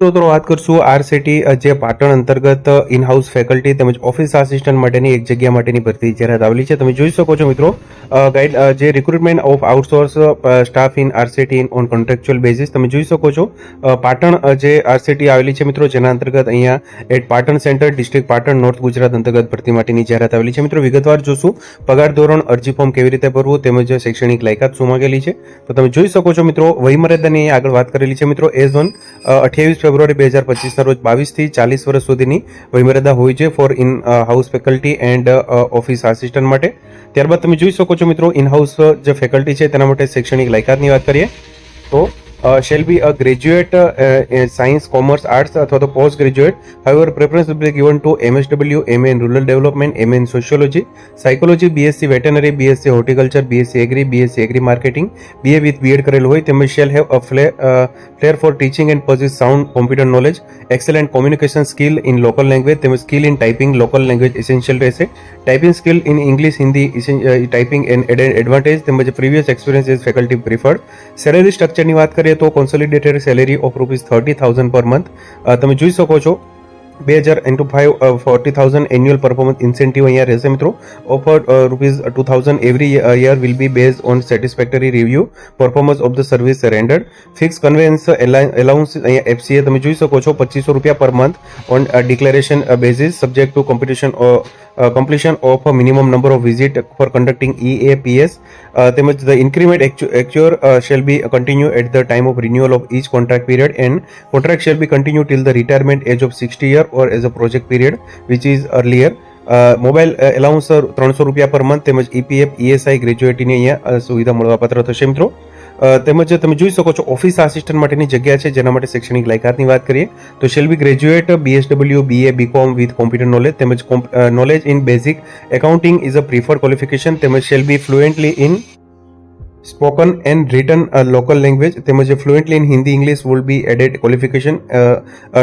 તો વાત કરશું આરસીટી જે પાટણ અંતર્ગત ઇન હાઉસ ફેકલ્ટી તેમજ ઓફિસ આસિસ્ટન્ટ માટેની એક જગ્યા માટેની ભરતી જાહેરાત આવેલી છે. તમે જોઈ શકો છો મિત્રો ગાઈડ જે recruitment of outsource staff in RSETI in on contractual basis તમે જોઈ શકો છો. પાટણ જે આરસીટી આવેલી છે મિત્રો, જેના અંતર્ગત અહીંયા at Patan centre district Patan north Gujarat અંતર્ગત ભરતી માટેની જાહેરાત આવેલી છે. મિત્રો, વિગતવાર જોશું, પગાર ધોરણ, અરજી ફોર્મ કેવી રીતે ભરવું તેમજ શૈક્ષણિક લાયકાત શું માંગેલી છે. તો તમે જોઈ શકો છો મિત્રો વયમર્યાદાની આગળ વાત કરેલી છે મિત્રો એઝ વન અઠ્યાવીસ ફેબ્રુઆરી બે હજાર પચીસના રોજ બાવીસથી ચાલીસ વર્ષ સુધીની વયમર્યાદા હોય છે for in house faculty and office assistant માટે. ત્યારબાદ તમે જોઈ શકો છો મિત્રો ઇન હાઉસ જે ફેકલ્ટી છે, તેના માટે શૈક્ષણિક લાયકાતની વાત કરીએ તો shall be a graduate science commerce arts અથવા તો post graduate however preference will be given to MSW M N rural development M N sociology psychology BSc veterinary BSc horticulture BSc agri BSc agri marketing BA with BEd કરેલું હોય તેમજ shall have a flair for teaching and possess sound computer knowledge excellent communication skill in local language તેમજ skill in typing local language essential રહેશે. Typing skill in English Hindi typing and advantage તેમજ previous experience is faculty preferred salary સ્ટ્રક્ચરની વાત કરીએ તો consolidated salary of rupees thirty thousand per month તમે જોઈ શકો છો, બે હજાર into five forty thousand annual performance incentive અહીંયા રહેશે મિત્રો. Offer rupees two thousand every year will be base on satisfactory review performance of the service rendered fix conveyance allowance અહીંયા એફસીએ તમે જોઈ શકો છો, પચીસો રૂપિયા per month on declaration basis subject to competition completion of a minimum number of visit for conducting EAPS uh, તેમજ the increment actu- actual uh, shall be continue at the time of renewal of each contract period and contract shall be continue till the retirement age of 60 year or as a project period which is earlier mobile allowance ત્રણસો રૂપિયા per month તેમજ EPF ESI ગ્રેજ્યુએટીની અહીંયા અ, સુવિધા મળવાપાત્ર થશે મિત્રો અ, તેમજ તમે જોઈ શકો છો ઓફિસ આસિસ્ટન્ટ માટેની જગ્યા છે, જેના માટે શૈક્ષણિક લાયકાતની વાત કરીએ, તો shall be graduate BSW BA BCom with computer knowledge તેમજ knowledge in basic accounting is a preferred qualification તેમજ shall be fluently in spoken and written local language તેમજ fluently in Hindi English will be added qualification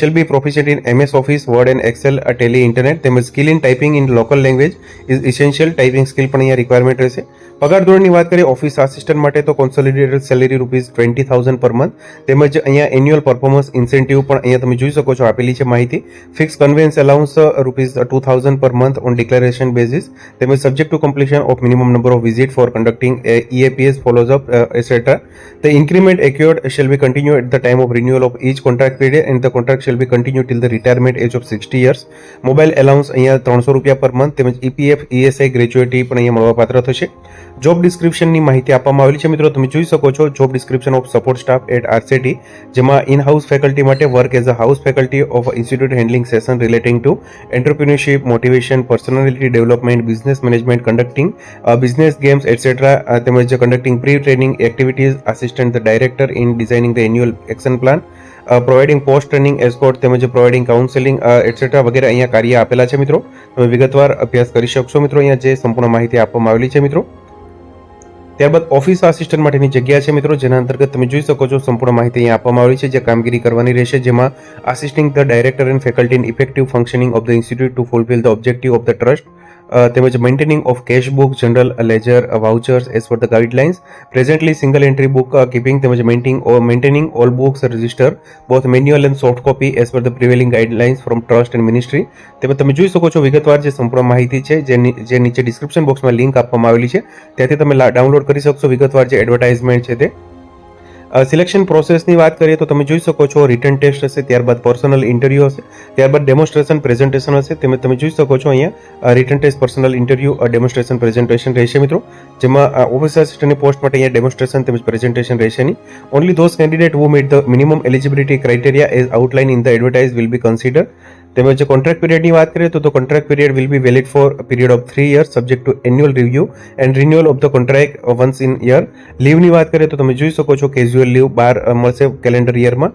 shall be proficient in MS office word and excel tally internet તેમજ skill in typing in local language is essential typing skill પણ અહીંયા requirement રહેશે. પગાર ધોરણની વાત કરીએ office assistant માટે તો consolidated salary rupees twenty thousand per month તેમજ અહીંયા એન્યુઅલ પરફોર્મન્સ ઇન્સેન્ટિવ પણ અહીંયા તમે જોઈ શકો છો આપેલી છે માહિતી. Fix conveyance allowance rupees two thousand per month on declaration basis તેમજ subject to completion of minimum number of visit for conducting EAPS follows up uh, etc. Increment increment shall be be continued at the time of renewal of each contract period and the contract shall be continued till the of age of 60 mobile allowance અહીંયા ત્રણસો રૂપિયા per month તેમજ EPF ESI gratuity પણ અહીંયા મળવાપાત્ર થશે. Job ડિસ્ક્રિપ્શનની માહિતી આપવામાં આવેલી છે મિત્રો. તમે જોઈ શકો છો job description of support staff at RCT જેમાં ઇન હાઉસ ફેકલ્ટી માટે work as a house faculty of institute handling session relating to entrepreneurship motivation personality development business management conducting business games etcetera તેમજ conducting pre training activities assistant the director in designing the annual action plan providing post training escort તેમજ providing counselling etcetera વગેરે અહીંયા કાર્ય આપેલા છે મિત્રો. તમે વિગતવાર અભ્યાસ કરી શકશો મિત્રો. અહીંયા જે સંપૂર્ણ માહિતી આપવામાં આવેલી છે મિત્રો. ત્યારબાદ ઓફિસ આસિસ્ટન્ટ માટેની જગ્યા છે મિત્રો, જેના અંતર્ગત તમે જોઈ શકો છો, સંપૂર્ણ માહિતી અહીં આપવામાં આવી છે, જે કામગીરી કરવાની રહેશે, જેમાં assisting the director and faculty in effective functioning of the institute to fulfil the objective of the trust તેમજ maintaining of cash book, general ledger vouchers as per the guidelines presently single entry book keeping તેમજ maintaining all books register, both manual and soft copy as per the prevailing guidelines from trust and ministry. તેમજ તમે જોઈ શકો છો વિગતવાર જે સંપૂર્ણ માહિતી છે, જે નીચે ડિસ્ક્રિપ્શન બોક્સમાં લિંક આપવામાં આવેલી છે. ત્યાંથી તમે ડાઉનલોડ કરી શકશો વિગતવાર જે એડવર્ટાઇઝમેન્ટ છે તે. સિલેક્શન પ્રોસેસની વાત કરીએ તો તમે જોઈ શકો છો રિટર્ન ટેસ્ટ હશે, ત્યારબાદ પર્સનલ ઇન્ટરવ્યૂ હશે, ત્યારબાદ ડેમોન્સ્ટ્રેશન પ્રેઝન્ટેશન હશે. તમે તમે જોઈ શકો છો અહીંયા written test personal interview demonstration presentation રહેશે મિત્રો. જેમાં ઓફિસ આસિસ્ટન્ટની પોસ્ટ માટે અહીંયા ડેમોન્સ્ટ્રેશન તેમજ પ્રેઝન્ટેશન રહેશે નહીં only those candidate who meet the minimum eligibility criteria as outline in the advertise will be consider તેમજ કોન્ટ્રાક્ટ પીરિયડની વાત કરીએ તો contract period will be valid for period of three years subject to annual review and renewal of the contract once in year લીવની વાત કરીએ તો તમે જોઈ શકો છો કેઝ્યુઅલ લીવ બાર મળશે calendar યરમાં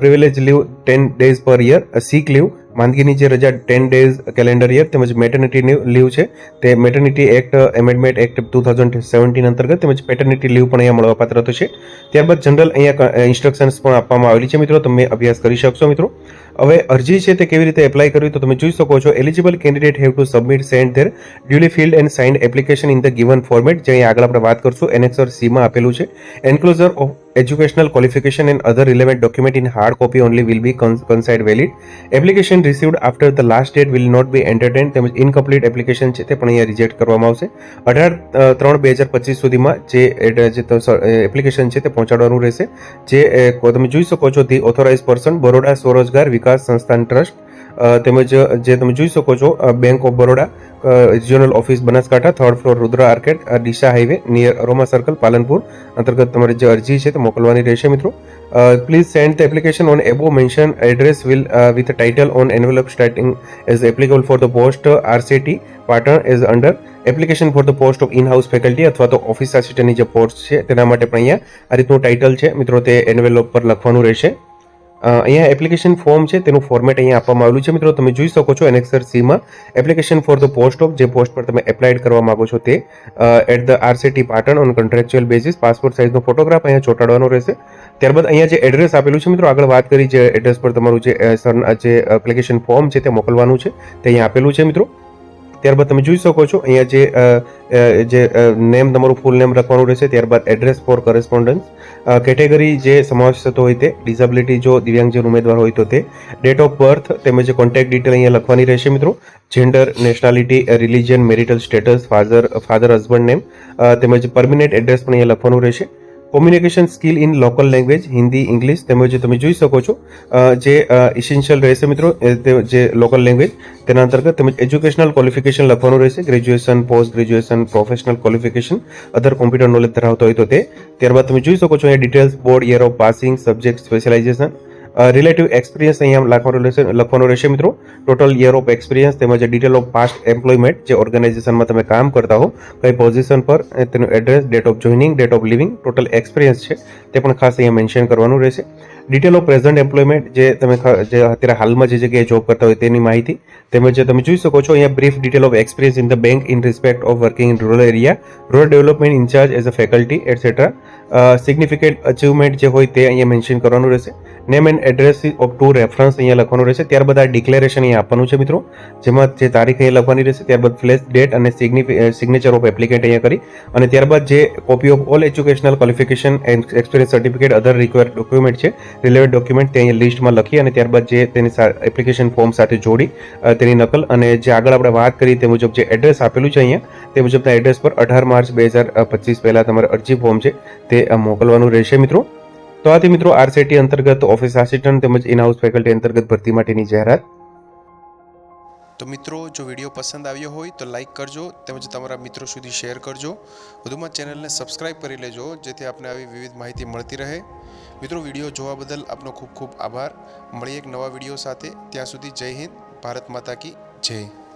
privilege leave ten days per year sick leave માંદગીની જે રજા ટેન ડેઝ કેલેન્ડર યર તેમજ મેટર્નિટી લીવ છે. તે maternity act amendment act two thousand seventeen અંતર્ગત તેમજ પેટર્નિટી લીવ પણ અહીંયા મળવાપાત્ર થશે ત્યારબાદ જનરલ અહીંયા ઇન્સ્ટ્રક્શન્સ પણ આપવામાં આવેલી છે મિત્રો, તમે અભ્યાસ કરી શકશો મિત્રો. હવે અરજી છે તે કેવી રીતે એપ્લાય કરવી તો તમે જોઈ શકો છો eligible candidate have to submit send their duly filled and signed application in the given format જે આગળ આપણે વાત કરશું એનેક્સર સીમાં આપેલું છે. Enclosure of educational qualification and other relevant document in hard copy only will be consider valid application received after the last date will not be entertain તેમજ incomplete application છે તે પણ અહીંયા રિજેક્ટ કરવામાં આવશે. અઢાર ત્રણ, બે હજાર પચીસ સુધીમાં જે એપ્લિકેશન છે તે પહોંચાડવાનું રહેશે. જે તમે જોઈ શકો છો, ધી ઓથોરાઇઝ પર્સન બરોડા સ્વરોજગાર વિકાસ સંસ્થાન ટ્રસ્ટ તેમજ, જે તમે જોઈ શકો છો bank of Baroda regional office Banaskantha third floor Rudra arcade Deesa highway near Roma circle Palanpur. અંતર્ગત તમારી જે અરજી છે તે મોકલવાની રહેશે મિત્રો. Please send the application on above mention address will with title on envelope starting as applicable for the post RCT Patan as under application for the post of in house faculty અથવા તો office આસિસ્ટન્ટની જે post છે, તેના માટે પણ અહીંયા આ રીતનું ટાઇટલ છે. મિત્રો, તે એન્વેલોપ પર લખવાનું રહેશે. અહીંયા એપ્લિકેશન ફોર્મ છે, તેનું ફોર્મેટ અહીંયા આપવામાં આવેલું છે. મિત્રો, તમે જોઈ શકો છો annexure સીમાં application for the post of જે પોસ્ટ પર તમે એપ્લાઇડ કરવા માંગો છો તે at the RCT Patan on contractual basis passport સાઇઝનો photograph અહીંયા ચોંટાડવાનો રહેશે. ત્યારબાદ અહીંયા જે એડ્રેસ આપેલું છે, મિત્રો, આગળ વાત કરી જે એડ્રેસ પર તમારું જે સર જે એપ્લિકેશન ફોર્મ છે તે મોકલવાનું છે, તે અહીંયા આપેલું છે, મિત્રો. ત્યારબાદ તમે જોઈ શકો છો, અહીંયા જે જે નેમ તમારું ફૂલ નેમ લખવાનું રહેશે, ત્યારબાદ એડ્રેસ ફોર કરસ્પોન્ડન્સ કેટેગરી જે સમાવેશ થતો હોય તે ડિઝેબિલિટી જો દિવ્યાંગજન ઉમેદવાર હોય તો તે ડેટ ઓફ બર્થ તેમજ કોન્ટેક્ટ ડિટેલ અહીંયા લખવાની રહેશે મિત્રો gender nationality religion marital status father father husband name તેમજ પરમિનેન્ટ એડ્રેસ પણ અહીંયા લખવાનું રહેશે. Communication skill in local language Hindi English તેમજ તમે જોઈ શકો છો જે ઇસેન્શિયલ રહેશે મિત્રો જે લોકલ લેંગ્વેજ તેના અંતર્ગત તેમજ એજ્યુકેશનલ ક્વોલિફિકેશન લખવાનું રહેશે graduation post graduation professional qualification other computer knowledge ધરાવતો હોય તો તે. ત્યારબાદ તમે જોઈ શકો છો, અહીંયા details board year of passing subject specialization relative experience અહીંયા લખવાનું રહેશે લખવાનું રહેશે મિત્રો. ટોટલ યર ઓફ એક્સપિરિયન્સ તેમજ ડિટેલ ઓફ પાસ્ટ એમ્પ્લોયમેન્ટ જે ઓર્ગેનાઇઝેશનમાં તમે કામ કરતા હો, કઈ પોઝિશન પર તેનું address date of joining date of living total experience છે, તે પણ ખાસ અહીંયા મેન્શન કરવાનું રહેશે. ડિટેલ ઓફ પ્રેઝન્ટ એમ્પ્લોયમેન્ટ જે તમે જે અત્યારે હાલમાં જે જગ્યાએ જોબ કરતા હોય તેની માહિતી, તેમજ તમે જોઈ શકો છો, અહીંયા brief detail of experience in the bank in respect of working in rural area rural development incharge as a faculty etcetera significant achievement જે હોય તે અહીંયા મેન્શન કરવાનું રહેશે. Name and address of two reference અહીંયા લખવાનું રહેશે. ત્યારબાદ આ ડિક્લેરેશન અહીંયા આપવાનું છે મિત્રો. જેમાં જે તારીખ અહીંયા લખવાની રહેશે, ત્યારબાદ ફ્લેશ ડેટ અને સિગ્નેચર ઓફ એપ્લિકેન્ટ અહીંયા કરી. અને ત્યારબાદ જે copy of all educational qualification and experience certificate other required document છે રિલેવન્ટ ડોક્યુમેન્ટ તે અહીંયા લિસ્ટમાં લખી અને ત્યારબાદ જે તેની એપ્લિકેશન ફોર્મ સાથે જોડી તેની નકલ અને જે આગળ આપણે વાત કરી તે મુજબ જે એડ્રેસ આપેલું છે અહીંયા, તે મુજબના એડ્રેસ પર અઢાર માર્ચ બે હજાર પચીસ પહેલાં તમારે અરજી ફોર્મ છે, તે મોકલવાનું રહેશે મિત્રો. તો આથી મિત્રો આરસીટી અંતર્ગત ઓફિસ આસિસ્ટન્ટ તેમજ ઇનહાઉસ ફેકલ્ટી અંતર્ગત ભરતી માટેની જાહેરાત. તો મિત્રો, જો વીડિયો પસંદ આવ્યો હોય તો લાઇક કરજો તેમજ તમારા મિત્રો સુધી શેર કરજો. વધુમાં ચેનલને સબસ્ક્રાઇબ કરી લેજો, જેથી આપને આવી વિવિધ માહિતી મળતી રહે. મિત્રો, વીડિયો જોવા બદલ આપનો ખૂબ ખૂબ આભાર. મળીએ એક નવા વીડિયો સાથે. ત્યાં સુધી જય હિન્દ, ભારત માતા કી જય.